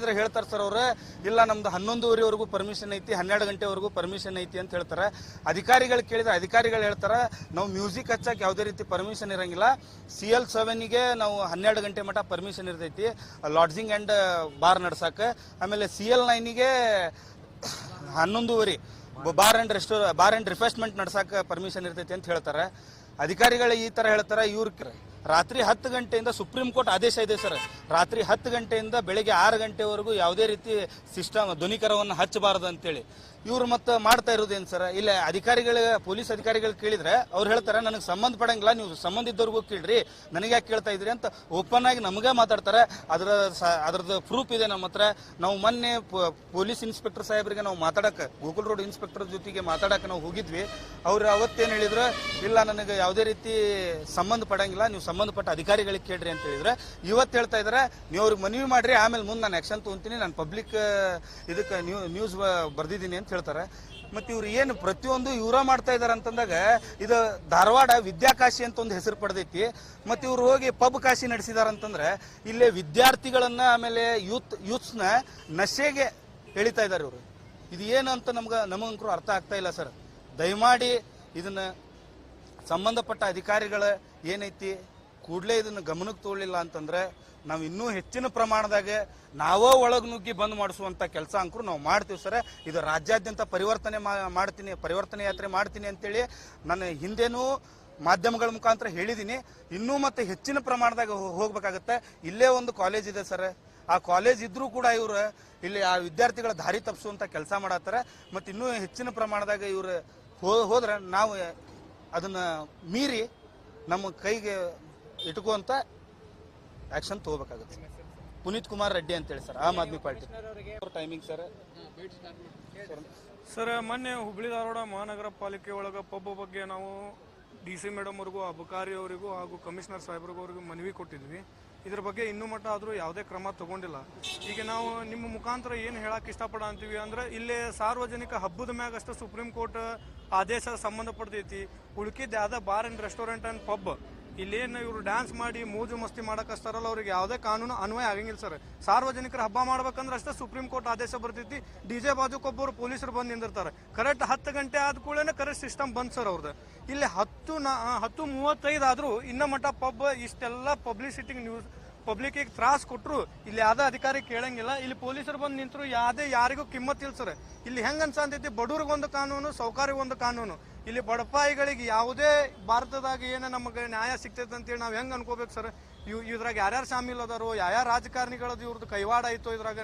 ಇದ್ರೆ ಹೇಳ್ತಾರೆ ಸರ್ ಅವ್ರು, ಇಲ್ಲ, ನಮ್ದು ಹನ್ನೊಂದುವರೆವರೆಗೂ ಪರ್ಮಿಷನ್ ಐತಿ, ಹನ್ನೆರಡು ಗಂಟೆವರೆಗೂ ಪರ್ಮಿಷನ್ ಐತಿ ಅಂತ ಹೇಳ್ತಾರೆ. ಅಧಿಕಾರಿಗಳು ಕೇಳಿದ್ರೆ ಅಧಿಕಾರಿಗಳು ಹೇಳ್ತಾರೆ, ನಾವು ಮ್ಯೂಸಿಕ್ ಹಚ್ಚಕ್ಕೆ ಯಾವುದೇ ರೀತಿ ಪರ್ಮಿಷನ್ ಇರಂಗಿಲ್ಲ. ಸಿ ಎಲ್ ಸೆವೆನ್ಗೆ ನಾವು ಹನ್ನೆರಡು ಗಂಟೆ ಮಟ್ಟ ಪರ್ಮಿಷನ್ ಇರ್ತೈತಿ ಲಾಡ್ಜಿಂಗ್ ಆ್ಯಂಡ್ ಬಾರ್ ನಡ್ಸಕ್ಕೆ ಆಮೇಲೆ ಸಿ ಎಲ್ ನೈನಿಗೆ ಹನ್ನೊಂದುವರೆ bar and resto bar and refreshment ನಡ್ಸಕ್ಕೆ permission ಇರ್ತೈತಿ ಅಂತ ಹೇಳ್ತಾರೆ. ಅಧಿಕಾರಿಗಳು ಈ ತರ ಹೇಳ್ತಾರೆ, ಇವ್ರ ರಾತ್ರಿ ಹತ್ತು ಗಂಟೆಯಿಂದ ಸುಪ್ರೀಂ ಕೋರ್ಟ್ ಆದೇಶ ಇದೆ ಸರ್. ರಾತ್ರಿ ಹತ್ತು ಗಂಟೆಯಿಂದ ಬೆಳಗ್ಗೆ ಆರು ಗಂಟೆವರೆಗೂ ಯಾವುದೇ ರೀತಿ ಸಿಸ್ಟಮ್ ಧ್ವನಿಕರವನ್ನು ಹಚ್ಚಬಾರದು ಅಂತೇಳಿ. ಇವ್ರು ಮತ್ತೆ ಮಾಡ್ತಾ ಇರೋದೇನು ಸರ್? ಇಲ್ಲ, ಅಧಿಕಾರಿಗಳ, ಪೊಲೀಸ್ ಅಧಿಕಾರಿಗಳು ಕೇಳಿದ್ರೆ ಅವ್ರು ಹೇಳ್ತಾರೆ, ನನಗೆ ಸಂಬಂಧ ಪಡಂಗಿಲ್ಲ, ನೀವು ಸಂಬಂಧ ಇದ್ದವ್ರಿಗೂ ಕೇಳ್ರಿ. ನನಗೆ ಯಾಕೆ ಕೇಳ್ತಾ ಇದ್ರಿ? ಅಂತ ಓಪನ್ ಆಗಿ ನಮಗೆ ಮಾತಾಡ್ತಾರೆ. ಅದರ ಅದ್ರದ್ದು ಪ್ರೂಫ್ ಇದೆ ನಮ್ಮ ಹತ್ರ. ನಾವು ಮೊನ್ನೆ ಪೊಲೀಸ್ ಇನ್ಸ್ಪೆಕ್ಟರ್ ಸಾಹೇಬರಿಗೆ ನಾವು ಮಾತಾಡಕ್ಕೆ ಗೋಕುಲ್ ರೋಡ್ ಇನ್ಸ್ಪೆಕ್ಟರ್ ಜೊತೆಗೆ ಮಾತಾಡಕ್ಕೆ ನಾವು ಹೋಗಿದ್ವಿ. ಅವ್ರು ಅವತ್ತೇನು ಹೇಳಿದ್ರು, ಇಲ್ಲ, ನನಗೆ ಯಾವುದೇ ರೀತಿ ಸಂಬಂಧ ಪಡಂಗಿಲ್ಲ, ನೀವು ಸಂಬಂಧಪಟ್ಟ ಅಧಿಕಾರಿಗಳಿಗೆ ಕೇಳ್ರಿ ಅಂತ ಹೇಳಿದ್ರೆ. ಇವತ್ತು ಹೇಳ್ತಾ ಇದ್ದಾರೆ ನೀವು ಅವ್ರಿಗೆ ಮನವಿ ಮಾಡ್ರಿ, ಆಮೇಲೆ ಮುಂದೆ ನಾನು ಆಕ್ಷನ್ ತೊಗೊಂತೀನಿ. ನಾನು ಪಬ್ಲಿಕ್ ಇದಕ್ಕೆ ನ್ಯೂ ನ್ಯೂಸ್ ಬರ್ದಿದ್ದೀನಿ ಅಂತ ಹೇಳ್ತಾರೆ ಮತ್ತೆ ಇವ್ರು ಏನು ಪ್ರತಿಯೊಂದು ಇವರ ಮಾಡ್ತಾ ಇದ್ದಾರೆ ಅಂತಂದಾಗ ಇದು ಧಾರವಾಡ ವಿದ್ಯಾಕಾಶಿ ಅಂತ ಒಂದು ಹೆಸರು ಪಡೆದೈತಿ. ಮತ್ತೆ ಇವ್ರು ಹೋಗಿ ಪಬ್ ಕಾಶಿ ನಡೆಸಿದಾರ ಅಂತಂದ್ರೆ ಇಲ್ಲೇ ವಿದ್ಯಾರ್ಥಿಗಳನ್ನ ಆಮೇಲೆ ಯೂತ್, ಯೂತ್ಸ್ನ ನಶೆಗೆ ಎಳಿತಾ ಇದ್ದಾರೆ ಇವರು. ಇದು ಏನು ಅಂತ ನಮ್ಗೆ ನಮಗಂಕರು ಅರ್ಥ ಆಗ್ತಾ ಇಲ್ಲ ಸರ್. ದಯಮಾಡಿ ಇದನ್ನ ಸಂಬಂಧಪಟ್ಟ ಅಧಿಕಾರಿಗಳ ಏನೈತಿ ಕೂಡಲೇ ಇದನ್ನ ಗಮನಕ್ಕೆ ತಗೊಳ್ಳಿಲ್ಲ ಅಂತಂದ್ರೆ ನಾವು ಇನ್ನೂ ಹೆಚ್ಚಿನ ಪ್ರಮಾಣದಾಗ ನಾವೋ ಒಳಗೆ ನುಗ್ಗಿ ಬಂದ್ ಮಾಡಿಸುವಂತ ಕೆಲಸ ಅಂಕರು ನಾವು ಮಾಡ್ತೀವಿ ಸರ್. ಇದು ರಾಜ್ಯಾದ್ಯಂತ ಪರಿವರ್ತನೆ ಮಾಡ್ತೀನಿ, ಪರಿವರ್ತನೆ ಯಾತ್ರೆ ಮಾಡ್ತೀನಿ ಅಂತೇಳಿ ನಾನು ಹಿಂದೆನೂ ಮಾಧ್ಯಮಗಳ ಮುಖಾಂತರ ಹೇಳಿದ್ದೀನಿ ಇನ್ನೂ ಮತ್ತೆ ಹೆಚ್ಚಿನ ಪ್ರಮಾಣದಾಗ ಹೋಗ್ಬೇಕಾಗತ್ತೆ. ಇಲ್ಲೇ ಒಂದು ಕಾಲೇಜ್ ಇದೆ ಸರ್. ಆ ಕಾಲೇಜ್ ಇದ್ರೂ ಕೂಡ ಇವರು ಇಲ್ಲಿ ಆ ವಿದ್ಯಾರ್ಥಿಗಳ ದಾರಿ ತಪ್ಪಿಸುವಂತ ಕೆಲಸ ಮಾಡತ್ತಾರ. ಮತ್ತೆ ಇನ್ನೂ ಹೆಚ್ಚಿನ ಪ್ರಮಾಣದಾಗ ಇವರು ಹೋದ್ರೆ ನಾವು ಅದನ್ನ ಮೀರಿ ನಮ್ಮ ಕೈಗೆ ಇಟ್ಕುವಂತ ಆಕ್ಷನ್ ತಗೋಬೇಕಾಗುತ್ತೆ. ಪುನೀತ್ ಕುಮಾರ್ ರೆಡ್ಡಿ ಅಂತೇಳಿ sir, Aam Aadmi party. Timing sir. Sir, ಮೊನ್ನೆ ಹುಬ್ಳಿ ಧಾರವಾಡ ಮಹಾನಗರ ಪಾಲಿಕೆ ಒಳಗೆ ಪಬ್ ಬಗ್ಗೆ ನಾವು ಡಿ ಸಿ ಮೇಡಮ್ ಅವ್ರಿಗೂ, ಅಬಕಾರಿ ಅವರಿಗೂ ಹಾಗೂ ಕಮಿಷನರ್ ಸಾಹೇಬ್ರಿಗೂ ಅವ್ರಿಗೂ ಮನವಿ ಕೊಟ್ಟಿದ್ವಿ. ಇದ್ರ ಬಗ್ಗೆ ಇನ್ನೂ ಮಟ್ಟ ಆದರೂ ಯಾವುದೇ ಕ್ರಮ ತಗೊಂಡಿಲ್ಲ. ಈಗ ನಾವು ನಿಮ್ಮ ಮುಖಾಂತರ ಏನು ಹೇಳಕ್ ಇಷ್ಟಪಡ ಅಂತೀವಿ ಅಂದ್ರೆ, ಇಲ್ಲಿ ಸಾರ್ವಜನಿಕ ಹಬ್ಬದ ಮ್ಯಾಗ ಅಷ್ಟೇ ಸುಪ್ರೀಂ ಕೋರ್ಟ್ ಆದೇಶ ಸಂಬಂಧಪಡ್ತೈತಿ ಉಳ್ಕಿದ್ ಯಾವ್ದೇ bar and restaurant and pub ಇಲ್ಲೇನು ಇವರು ಡ್ಯಾನ್ಸ್ ಮಾಡಿ, ಮೋಜು ಮಸ್ತಿ ಮಾಡಕ್ಕೆ ಹಚ್ತಾರಲ್ಲ ಅವ್ರಿಗೆ ಯಾವುದೇ ಕಾನೂನು ಅನ್ವಯ ಆಗಂಗಿಲ್ಲ ಸರ್. ಸಾರ್ವಜನಿಕರ ಹಬ್ಬ ಮಾಡ್ಬೇಕಂದ್ರೆ ಅಷ್ಟೇ ಸುಪ್ರೀಂ ಕೋರ್ಟ್ ಆದೇಶ ಬರ್ತೈತಿ. ಡಿಜೆ ಬಾಜುಕೊಬ್ಬರು ಪೊಲೀಸರು ಬಂದು ನಿಂದಿರ್ತಾರೆ. ಕರೆಕ್ಟ್ ಹತ್ತು ಗಂಟೆ ಆದ ಕೂಡಲೇ ಕರೆಕ್ಟ್ ಸಿಸ್ಟಮ್ ಬಂದ್ ಸರ್ ಅವ್ರದ್ದು ಇಲ್ಲಿ ಹತ್ತು ನಾ ಹತ್ತು ಮೂವತ್ತೈದು ಆದರೂ ಇನ್ನ ಮಟ್ಟ ಪಬ್, ಇಷ್ಟೆಲ್ಲ ಪಬ್ಲಿಸಿಟಿ ನ್ಯೂಸ್ ಪಬ್ಲಿಕ್ಗೆ ತ್ರಾಸ್ ಕೊಟ್ಟರು ಇಲ್ಲಿ ಯಾವುದೇ ಅಧಿಕಾರಿ ಕೇಳಂಗಿಲ್ಲ. ಇಲ್ಲಿ ಪೊಲೀಸರು ಬಂದು ನಿಂತರು, ಯಾವುದೇ ಯಾರಿಗೂ ಕಿಮ್ಮತ್ ಇಲ್ಲ ಸರ್. ಇಲ್ಲಿ ಹೆಂಗ್ ಅನ್ಸಂತೈತಿ ಬಡವ್ರಿಗೊಂದು ಕಾನೂನು ಸೌಕರ್ಯಗೊಂದು ಕಾನೂನು. ಇಲ್ಲಿ ಬಡಪಾಯಿಗಳಿಗೆ ಯಾವುದೇ ಭಾರತದಾಗ ಏನು ನಮಗೆ ನ್ಯಾಯ ಸಿಗ್ತೈತೆ ಅಂತೇಳಿ ನಾವು ಹೆಂಗ್ ಅನ್ಕೋಬೇಕು ಸರ್? ಇವ್ ಇದ್ರಾಗ ಯಾರ್ಯಾರು ಶಾಮಿಲ್ ಅದಾರೋ, ಯಾರ್ಯಾರ ರಾಜಕಾರಣಿಗಳದ್ದು ಇವ್ರದ್ದು ಕೈವಾಡ ಐತೋ ಇದ್ರಾಗ